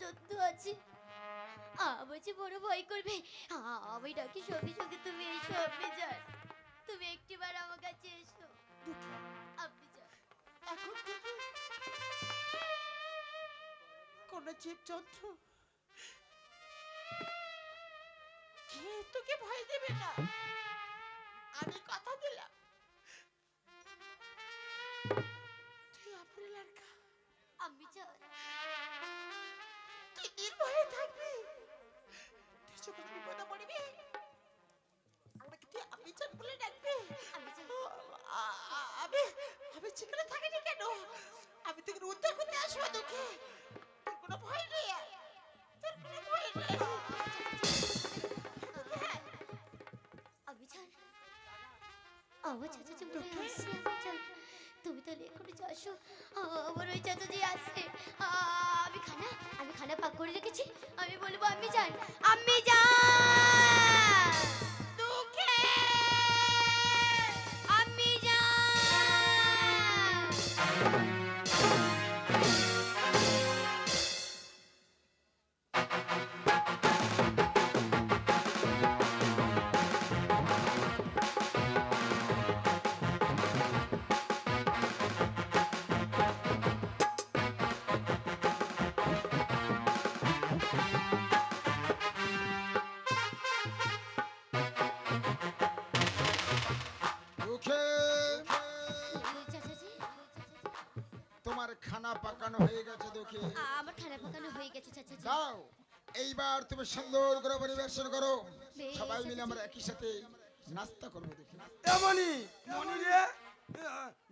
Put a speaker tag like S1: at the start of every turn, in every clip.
S1: জন্তু আছে যে বড় ভয় করবে আমি ডাকি সঙ্গে সঙ্গে তুমি এসো আপনি যান তুমি একটিবার আমার কাছে এসো আপনি যান
S2: এখন থেকে কোন জীবজন্তু তোকে ভয় দেবে না আমি কথা দিলাম তুই আপনি লড়কা
S1: আমি যান
S2: তুই নির্ভয়ে থাকবি। তুই যখন বিপদে পড়বি আমাকে তুই আমি চান বলে ডাকবি?
S1: আমি যান
S2: আ- আ- আমি আমি সেখানে থাকিনি কেন? আমি তোকে উদ্ধার করতে আসব তোকে। তোর কোনো ভয় নেই। তোর কোনো ভয় নেই।
S1: চাচাজি মনে তুমি তাহলে এখনই আসো আমার ওই চাচাজি আসছে আ, আমি খানা আমি খানা পাক করে রেখেছি। আমি বলব আমি যান আমি যান
S3: খানা পাকানো হয়ে গেছে দেখি।
S1: আমার খানা পাকানো হয়ে গেছে চাচা
S3: দাও এইবার তুমি সুন্দর করে পরিবেশন করো। সবাই মিলে আমরা একই সাথে নাস্তা করব দেখি।
S4: এমনি মনি রে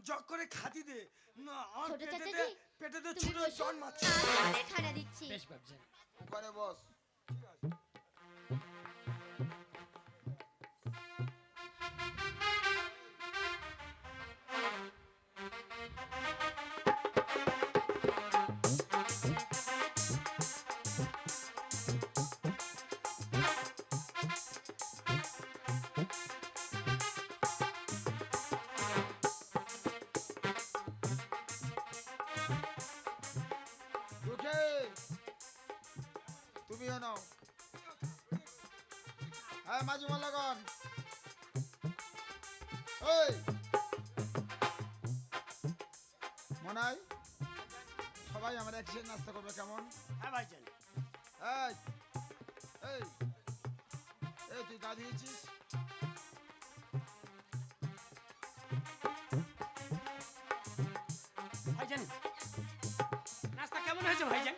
S4: জগ করে খাতি দে। না আমার
S1: ছোট
S4: পেটেতে পেটেতে ছোট জন
S1: মাছ। খানা দিচ্ছি।
S5: বেশ ভাবছেন
S3: ওখানে বস। তুমিও নাও। হ্যাঁ মাঝি মাল্লাগন ওই মনাই সবাই আমরা একসাথে নাস্তা করবে কেমন?
S4: হ্যাঁ ভাইজান।
S3: এই এই এই তুই গা ধুয়েছিস
S5: ভাইজান নাস্তা কেমন হয়েছে ভাইজান?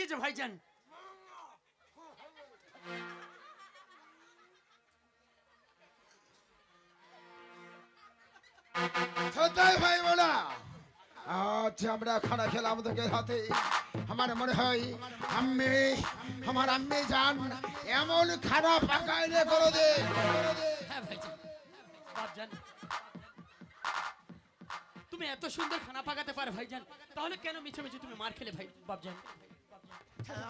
S5: পাকিয়েছে ভাইজান।
S3: সদাই ভাই বোনা। আজ আমরা খানা খেলাম তোকে হাতে আমার মনে হয় আমার আম্মি জান এমন খানা করো দে
S5: হ্যাঁ তুমি এত সুন্দর খানা পাকাতে পারো ভাইজান। তাহলে কেন মিছে মিছে তুমি মার খেলে ভাই বাপজান
S1: ছোট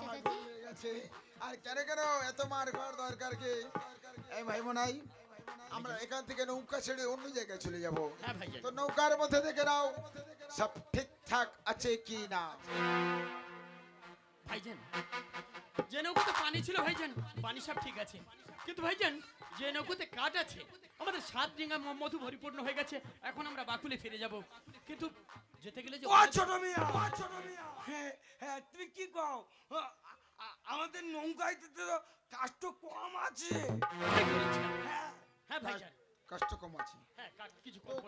S3: আমার ভুল হয়ে গেছে। আর কেন কেন? এত মার খাওয়ার দরকার কি? এই ভাই আমরা এখান থেকে নৌকা ছেড়ে অন্য জায়গায় চলে যাব।
S5: হ্যাঁ
S3: তো নৌকার মধ্যে দেখে নাও সব ঠিকঠাক আছে কি না?
S5: ভাইজান যে নৌকোতে পানি ছিল ভাইজান পানি সব ঠিক আছে। কিন্তু ভাইজান যে নৌকোতে কাঠ আছে আমাদের সাত ডিঙ্গা মধু পরিপূর্ণ হয়ে গেছে এখন আমরা বাকুলে ফিরে যাব। কিন্তু যেতে গেলে যে
S4: ও ছোট মিয়া! ও ছোট মিয়া! তুমি কি কও? আমাদের নৌকাইতে তো কাষ্ট কম আছে। হ্যাঁ
S5: হ্যাঁ। ভাইজান।
S3: কষ্ট কম আছে।
S5: হ্যাঁ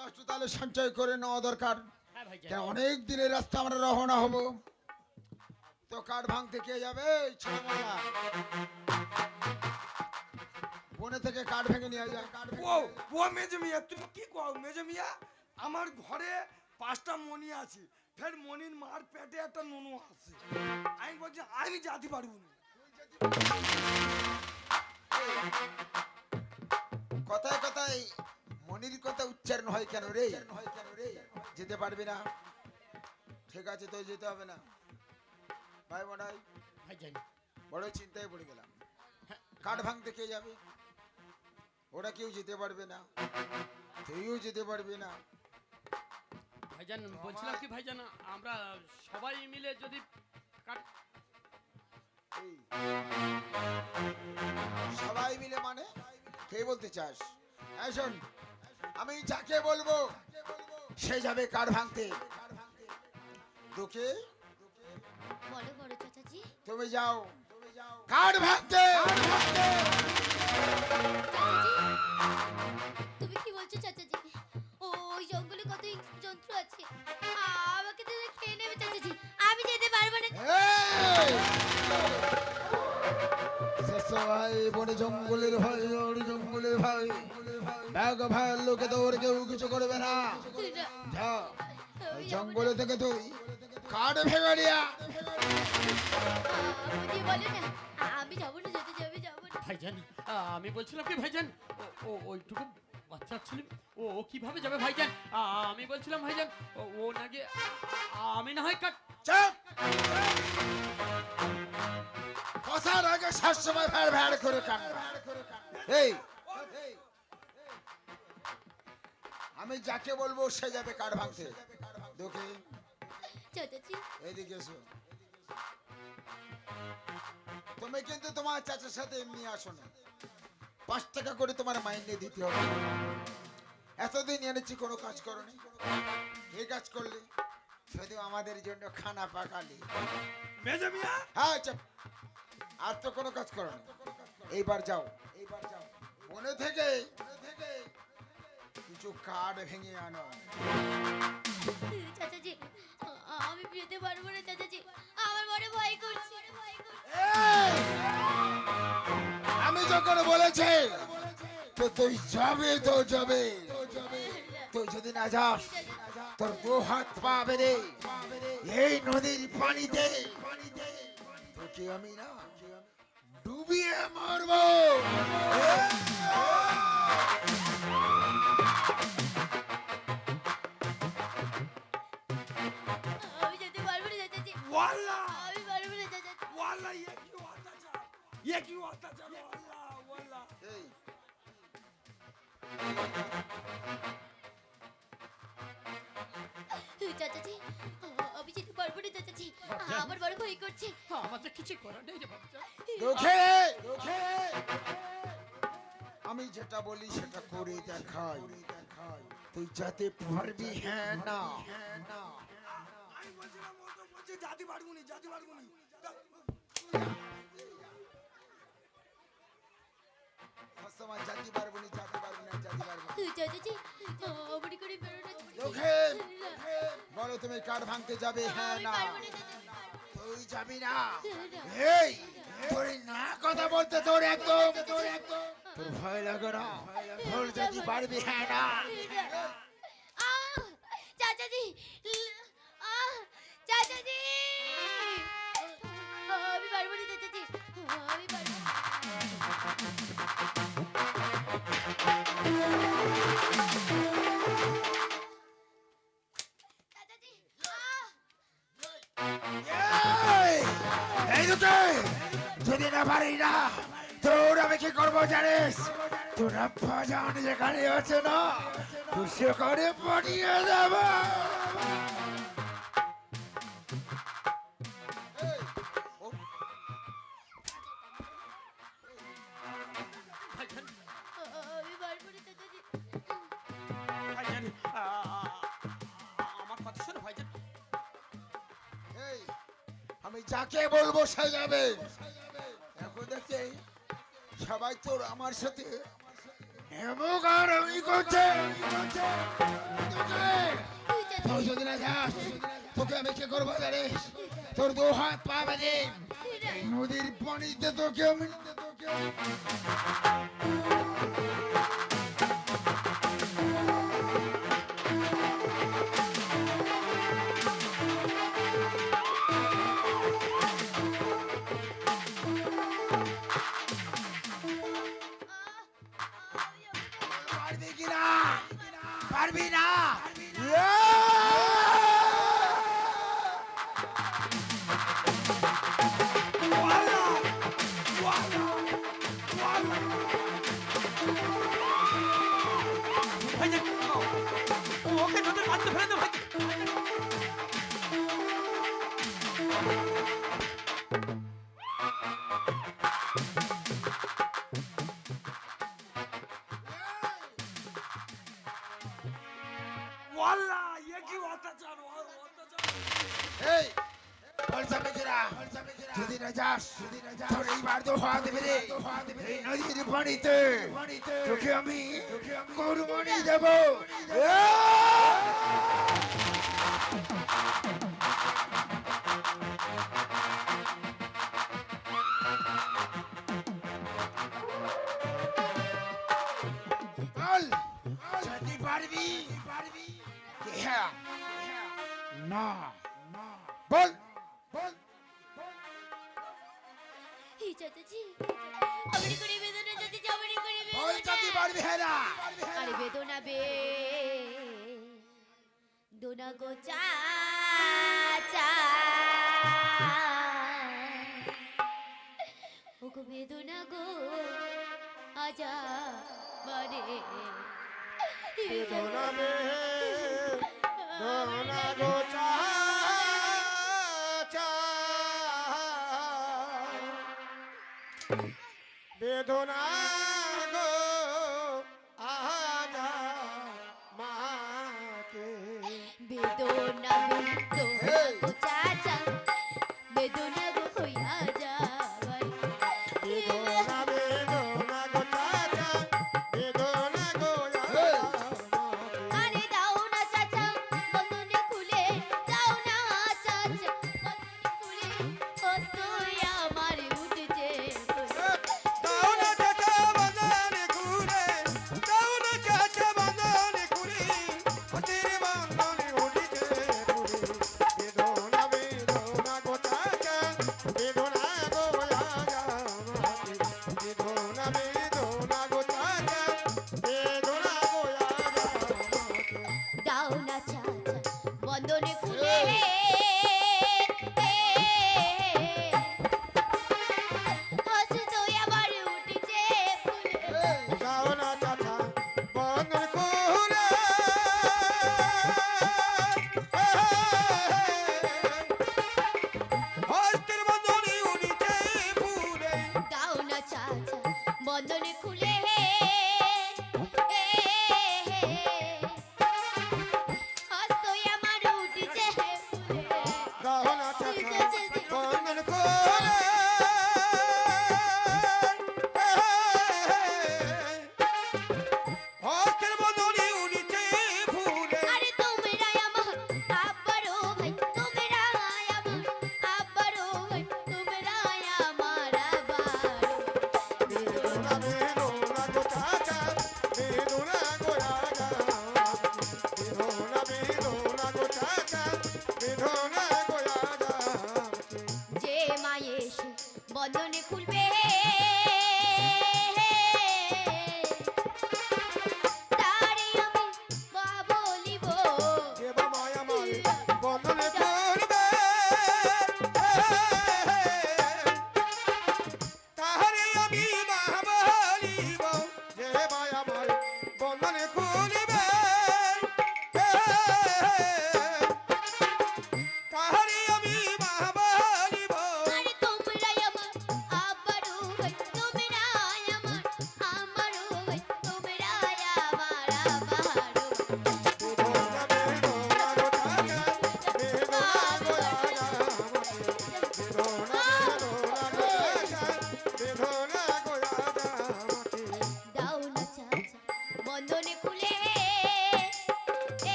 S3: কষ্ট তাহলে সঞ্চয় করে নেওয়া দরকার।
S5: হ্যাঁ
S3: অনেক দিনের রাস্তা আমরা রওনা হব। তো কাঠ ভাঙতে কে যাবে? বনে থেকে কাঠ ভেঙে নিয়ে যায় কাঠ
S4: ও ও মেজে মিয়া তুমি কি কও? মেজে মিয়া আমার ঘরে পাঁচটা মনি আছে। ফের মণির মার পেটে একটা নুনু আছে। আমি বলছি আমি যাতে পারব না।
S3: কথায় কথায় মনির কথা উচ্চারণ হয় কেন রে? যেতে পারবি না। ঠিক আছে তো যেতে হবে না। ভাই মনাই
S5: ভাইজান।
S3: বড় চিন্তায় পড়ে গেলাম। কাঠ ভাঙতে কে যাবে? ওরা কেউ যেতে পারবে না। তুইও যেতে পারবি না।
S5: ভাইজান বলছিলাম কি ভাইজান আমরা সবাই মিলে যদি
S3: সবাই মিলে মানে? কে বলতে চাস? এই শোন আমি যাকে বলব সে যাবে কার ভাঙতে? তোকে?
S1: বলো বড় চাচাজি।
S3: তুমি যাও। কার ভাঙতে?
S1: তুমি কি বলছো চাচাজি? ওই কত জন্তু আছে? আমাকে তো খেয়ে নেবে চাচাজি। আমি যেতে পারব না।
S3: ভাই বনে জঙ্গলের ভাই বনে জঙ্গলের ভাই। ব্যাগ ভাই লোকে তোর কেউ কিছু করবে না। যা। জঙ্গলে থেকে তুই কাঠ ভেঙে নিয়া
S1: বুঝিয়ে বলো না। আমি যাব না যেতে যাবে যাব
S5: ভাইজান আমি বলছিলাম কি ভাইজান? ওইটুকু বাচ্চা ছিল? ও ও কীভাবে যাবে ভাইজান? আমি বলছিলাম ভাইজান ও ও নাকি আমি না হয় কাট
S3: কথার আগে সবসময় ভ্যাড় ভ্যাড় করে কান্না এই আমি যাকে বলব সে যাবে কাঠ ভাঙতে। দেখে? এইদিকে এসো। তুমি কিন্তু তোমার চাচার সাথে এমনি আসো না। পাঁচ টাকা করে তোমার মাইনে দিতে হবে। এতদিন এনেছি কোনো কাজ করনি। কি কাজ করলে? শুধু আমাদের জন্য খানা পাকালি। হ্যাঁ আর তো কোনো কাজ করো না এইবার যাও। এইবার যাও মনে থেকে থেকে কিছু কাঠ ভেঙে আনো।
S1: চাচাজি আমি যেতে পারব না চাচাজি। আমার মনে ভয় করছে। ভয় করছে।
S3: যখন বলেছি তো তুই যাবে তো যাবে। তুই যদি না যাস তোর দু হাত পা বেড়ে এই নদীর পানিতে তোকে আমি না ডুবিয়ে মারবো।
S4: ওয়াল্লা! ওয়াল্লা ये কি অত্যাচার? ये কি অত্যাচার?
S1: চাচাজি আমি যেতে চাচাজি আমার বড় ভয় করছে।
S5: আমাদের কিছু করার নেই রে বাচ্চা
S3: দুঃখে দুঃখে আমি যেটা বলি সেটা করে দেখাই। তুই যাতে পারবি হ্যাঁ না।
S4: আমি বলছিলাম ও তো বলছে জাতি জাতি পারবুনি
S3: সবসময় জাতি পারব না জাতি পারব না জাতি পারব
S1: চাচাজি আমার করে বেরোনো
S3: দুঃখে বলো তুমি কার ভাঙতে যাবে? হ্যাঁ না। তুই যাবি না। এই তোর না কথা বলতে তোর একদম তোর একদম। তোর ভয় লাগে না। তোর যদি পারবি হ্যাঁ না।
S1: চাচাজি চাচাজি।
S3: জানিস? তোর আব্বা যেখানে আছে না তুই সেখানে পাঠিয়ে দেব।
S1: আমি
S3: যাকে বলব সে যাবে। এখন দেখছি সবাই তোর আমার সাথে তোকে আমি কি করব জানিস? তোর দু হাত পা বাজে। নদীর পানিতে তোকে আমি পারবি বাড়িতে। তোকে আমি কোরবানি দেব। পারবি পারবি হ্যাঁ। না। বল। বেহেরা
S1: আরে বেদনা বে দোনা গো চা চা। ও গো বেদনা গো আজা বারে বেদনা বে দোনা গো
S6: চা চা।
S1: বেদনা बदन खुले है। মনে খুলবে।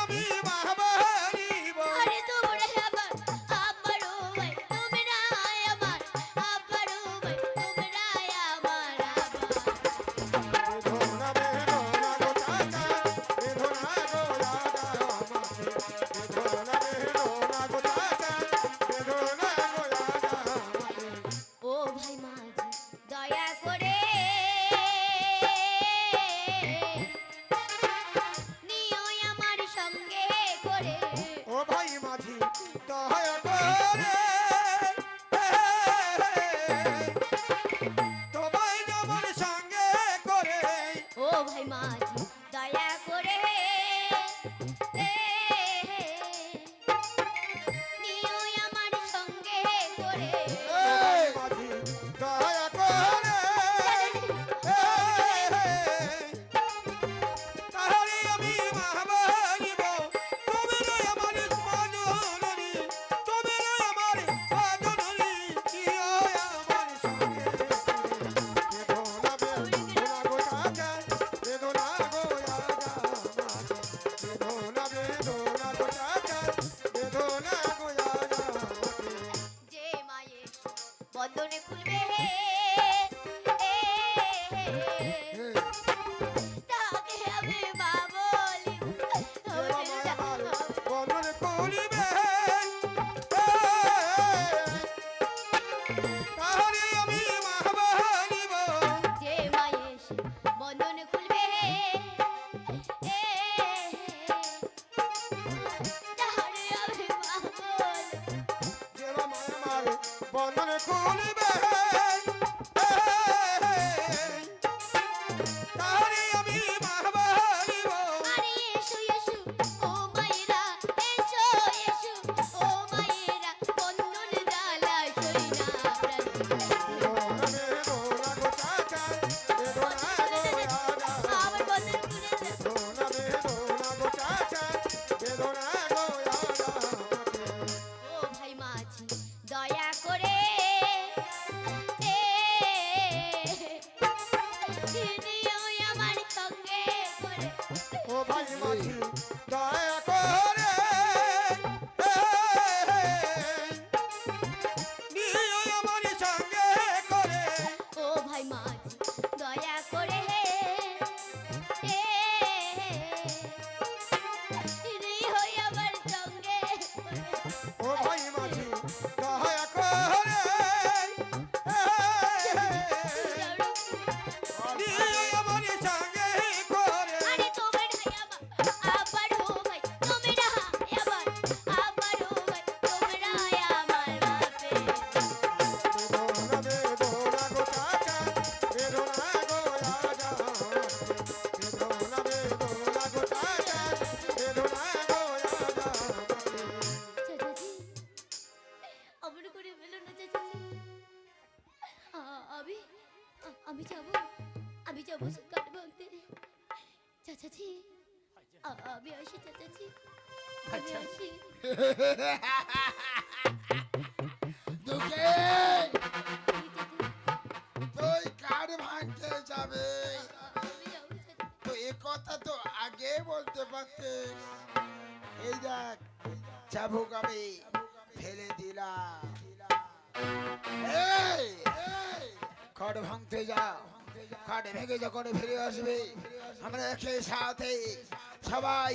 S1: আমি
S6: বাবা। তোকে
S1: তুই কার
S6: আমি
S1: ফেলে দিলাম। এই, খড় ভাঙতে যা। খড় ভেঙে যখন ফিরে আসবে, আমরা একই সাথে সবাই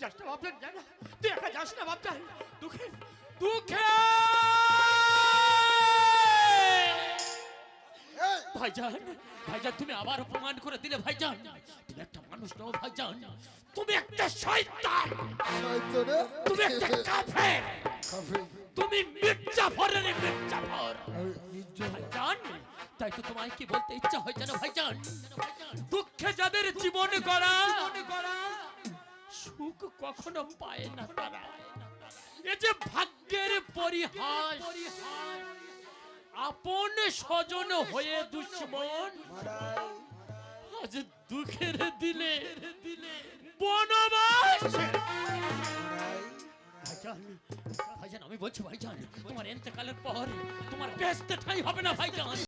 S5: যাস না বাপজান যা না। তুই একা যাস না দুঃখে দুঃখে! ভাইজান ভাইজান তুমি আবার অপমান করে দিলে ভাইজান। তুমি একটা মানুষ নও ভাইজান। তুমি একটা শয়তান। তুমি একটা কাফের।
S6: কাফে
S5: তুমি মির্জাফরের মির্জাফর। ভাইজান তাই তো তোমায় কি বলতে ইচ্ছা হয় জানো ভাইজান? দুঃখে যাদের জীবন গড়া সুখ কখনো পায় না তারা। এ যে ভাগ্যের পরিহাস, আপন স্বজন হয়ে দুশ্মন, আজ দুঃখের দিলে বনবাস। ভাইজান আমি বলছি ভাইজান, তোমার এতেকালের পর তোমার ব্যস্ত ঠাই হবে না, ভাইজান।